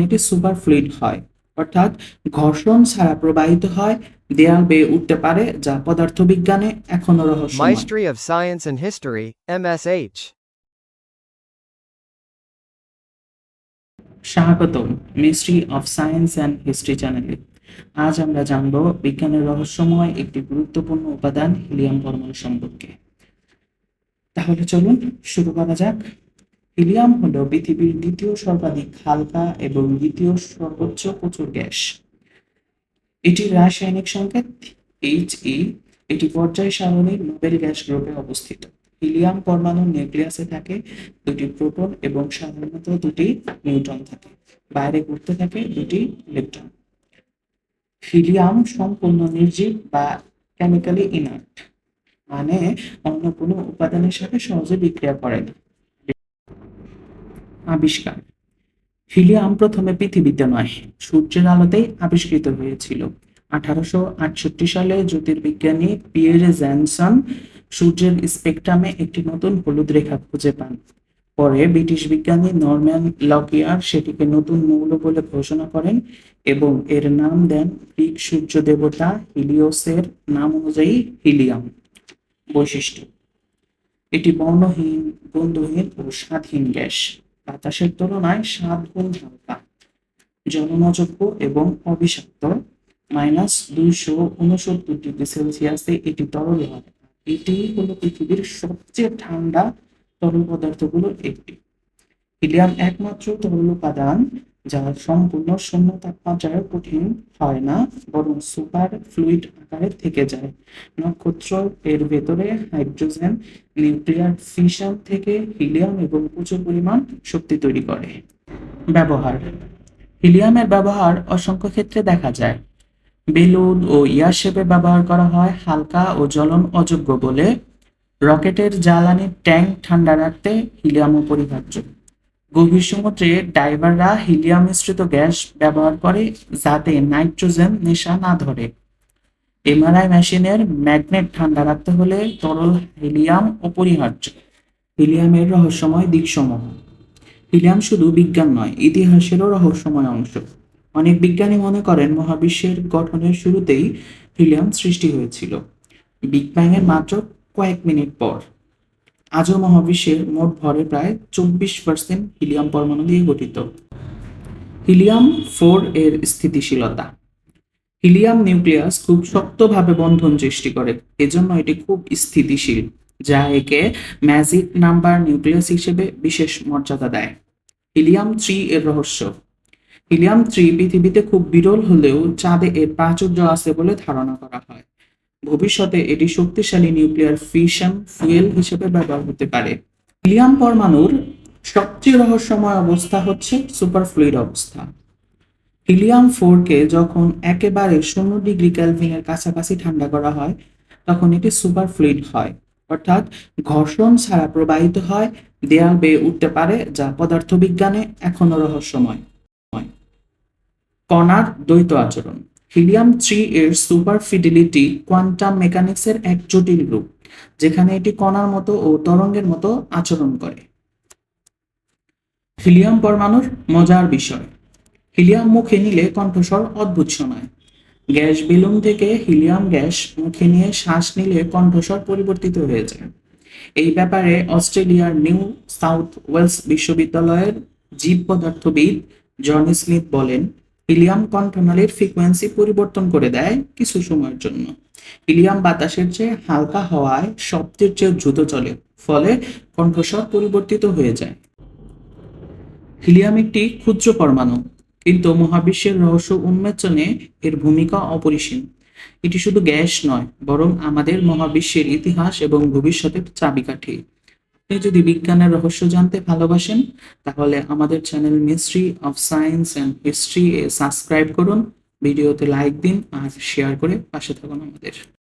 এটি super fluid হয় অর্থাৎ ঘর্ষণ ছাড়া প্রবাহিত হয় দেয়াল বেয়ে উঠতে পারে যা পদার্থবিজ্ঞানে এখনও রহস্য of Science and History, MSH. স্বাগতম mystery of science and history চ্যানেলে আজ আমরা জানব বিজ্ঞানের রহস্যময় একটি গুরুত্বপূর্ণ উপাদান হিলিয়াম পরমাণু সম্পর্কে। তাহলে চলুন শুরু করা যাক। হিলিয়াম হল পৃথিবীর দ্বিতীয় সর্বাধিক হালকা এবং দ্বিতীয় সর্বোচ্চ প্রচুর গ্যাস। এটির রাসায়নিক সংকেত এইচ ই এটি পর্যায় সারণীর নোবেল গ্যাস গ্রুপে অবস্থিত। হিলিয়াম পরমাণুর নিউক্লিয়াসে থাকে, দুটি প্রোটন এবং সাধারণত দুটি নিউট্রন থাকে। বাইরে ঘুরতে থাকে দুটি ইলেকট্রন। হিলিয়াম সম্পূর্ণ নির্জীব বা কেমিক্যালি ইনার্ট মানে অন্য কোনো উপাদানের সাথে সহজে বিক্রিয়া করে না। আবিষ্কার। হিলিয়াম প্রথমে পৃথিবীতে নয়, সূর্যের আলোতেই আবিষ্কৃত হয়েছিল। আঠারোশো আটষট্টি সালে জ্যোতির্বিজ্ঞানী পিয়েরে জ্যানসন সূর্যের স্পেকট্রামে একটি নতুন হলুদ রেখা খুঁজে পান। পরে ব্রিটিশ বিজ্ঞানী নরম্যান লকিয়ার সেটিকে নতুন মৌল বলে ঘোষণা করেন এবং এর নাম দেন গ্রিক সূর্য দেবতা হিলিওসের নাম অনুযায়ী হিলিয়াম। বৈশিষ্ট্য, এটি বর্ণহীন গন্ধহীন ও স্বাদহীন গ্যাস। বাতাসের তুলনায় সাত গুণ হালকা। জননযোগ্য এবং অবিষাক্ত মাইনাস দুইশো উনসত্তর ডিগ্রি সেলসিয়াসে এটি তরল হয়। এটি হলো পৃথিবীর সবচেয়ে ঠান্ডা তরল পদার্থগুলোর একটি। হিলিয়াম একমাত্র তরল উপাদান যা সম্পূর্ণ শূন্য তাপমাত্রায় কঠিন হয় না, বরং সুপার ফ্লুইড আকারে থেকে যায়। নক্ষত্র এর ভেতরে হাইড্রোজেন, নিউক্লিয়ার ফিশন থেকে হিলিয়াম এবং প্রচুর পরিমাণ শক্তি তৈরি করে। ব্যবহার। হিলিয়ামের ব্যবহার অসংখ্য ক্ষেত্রে দেখা যায়। বেলুন ও ইয়ারশেপে ব্যবহার করা হয় হালকা ও জ্বলন অযোগ্য বলে। রকেটের জ্বালানির ট্যাঙ্ক ঠান্ডা রাখতে হিলিয়াম অপরিহার্য গভীর সমুদ্রে ডাইভাররা হিলিয়াম মিশ্রিত গ্যাস ব্যবহার করে, যাতে নাইট্রোজেন নেশা না ধরে। এমআরআই মেশিনের ম্যাগনেট ঠান্ডা রাখতে হলে তরল হিলিয়াম অপরিহার্য। হিলিয়ামের রহস্যময় দিকসমূহ। হিলিয়াম শুধু বিজ্ঞান নয়, ইতিহাসেরও রহস্যময় অংশ। অনেক বিজ্ঞানী মনে করেন, মহাবিশ্বের গঠনের শুরুতেই হিলিয়াম সৃষ্টি হয়েছিল। বিগ ব্যাং এর মাত্র কয়েক মিনিট পর। আজও মহাবিশ্বের মোট ভরে প্রায় চব্বিশ পার্সেন্ট হিলিয়াম পরমাণু দিয়ে গঠিত। হিলিয়াম ফোর এর স্থিতিশীলতা। হিলিয়াম নিউক্লিয়াস খুব শক্তভাবে বন্ধন সৃষ্টি করে, এজন্য এটি খুব স্থিতিশীল, যা একে ম্যাজিক নাম্বার নিউক্লিয়াস হিসেবে বিশেষ মর্যাদা দেয়। হিলিয়াম থ্রি এর রহস্য। হিলিয়াম থ্রি পৃথিবীতে খুব বিরল হলেও চাঁদে এর প্রাচুর্য আছে বলে ধারণা করা হয়। ভবিষ্যতে এটি শক্তিশালী নিউক্লিয়ার ফিশন ফুয়েল হিসেবে ব্যবহার হতে পারে। হিলিয়াম পরমাণুর সবচেয়ে রহস্যময় অবস্থা হচ্ছে সুপার ফ্লুইড অবস্থা। হিলিয়াম ফোরকে যখন একেবারে শূন্য ডিগ্রি ক্যালভিনের কাছাকাছি ঠান্ডা করা হয়, তখন এটি সুপার ফ্লুইড হয়। অর্থাৎ ঘর্ষণ ছাড়া প্রবাহিত হয়, দেয়াল বেয়ে উঠতে পারে, যা পদার্থবিজ্ঞানে এখনও রহস্যময়। কণার দ্বৈত আচরণ। হিলিয়াম থ্রি এর সুপার ফিডিলিটি কোয়ান্টাম মেকানিক্সের এক জটিল রূপ, যেখানে এটি কণার মতো ও তরঙ্গের মতো আচরণ করে। হিলিয়াম পরমাণুর মজার বিষয়, হিলিয়াম মুখে নিলে কণ্ঠস্বর অদ্ভুত শোনায়। গ্যাস বেলুন থেকে হিলিয়াম গ্যাস মুখে নিয়ে শ্বাস নিলে কণ্ঠস্বর পরিবর্তিত হয়ে যায়। এই ব্যাপারে অস্ট্রেলিয়ার নিউ সাউথ ওয়েলস বিশ্ববিদ্যালয়ের জীব পদার্থবিদ জন স্মিথ বলেন হিলিয়াম কণ্ঠনালীর ফ্রিকোয়েন্সি পরিবর্তন করে দেয় কিছু সময়ের জন্য। হিলিয়াম বাতাসের চেয়ে হালকা হওয়ায় শব্দের চেয়ে দ্রুত চলে, ফলে কণ্ঠস্বর পরিবর্তিত হয়ে যায়। হিলিয়াম একটি ক্ষুদ্র পরমাণু, কিন্তু মহাবিশ্বের রহস্য উন্মোচনে এর ভূমিকা অপরিসীম। এটি শুধু গ্যাস নয়, বরং আমাদের মহাবিশ্বের ইতিহাস এবং ভবিষ্যতের চাবিকাঠি। আপনি যদি বিজ্ঞানের রহস্য জানতে ভালোবাসেন, তাহলে আমাদের channel mystery of science and history A subscribe করুন, ভিডিওতে লাইক দিন আর শেয়ার করে পাশে থাকুন আমাদের।